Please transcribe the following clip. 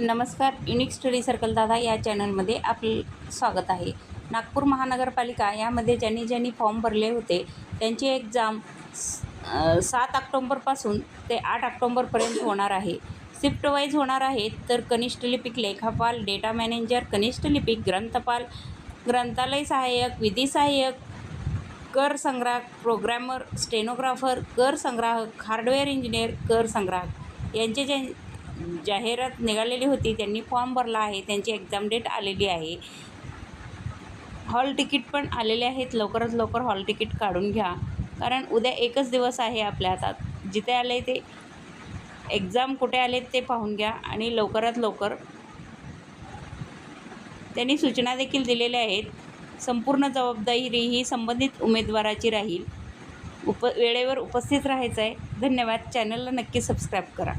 नमस्कार unique study circle दादा या चॅनलमध्ये आपलं स्वागत आहे. नागपूर महानगरपालिका यामध्ये ज्यांनी ज्यांनी फॉर्म भरले होते त्यांची एक्झाम सात ऑक्टोंबरपासून ते आठ ऑक्टोंबरपर्यंत होणार आहे. शिफ्ट वाईज होणार आहे तर कनिष्ठ लिपिक लेखापाल डेटा मॅनेजर कनिष्ठ लिपिक ग्रंथपाल ग्रंथालय सहाय्यक विधी सहाय्यक कर संग्राहक प्रोग्रॅमर स्टेनोग्राफर कर संग्राहक हार्डवेअर इंजिनियर कर संग्राहक यांचे ज्यां जाहिरात निघालेली होती त्यांनी फॉर्म भरला आहे त्यांची एक्झाम डेट आलेली आहे. हॉल तिकीट पण आलेले आहेत लवकरात लवकर हॉल तिकीट काढून घ्या. कारण उद्या एकच दिवस आहे आपल्या हातात. जिथे आले ते एक्झाम कुठे आले ते पाहून घ्या आणि लवकरात लवकर त्यांनी सूचना देखील दिलेल्या आहेत. संपूर्ण जबाबदारी ही संबंधित उमेदवाराची राहील. उप वेळेवर उपस्थित राहायचं आहे धन्यवाद. चॅनलला नक्की सबस्क्राईब करा.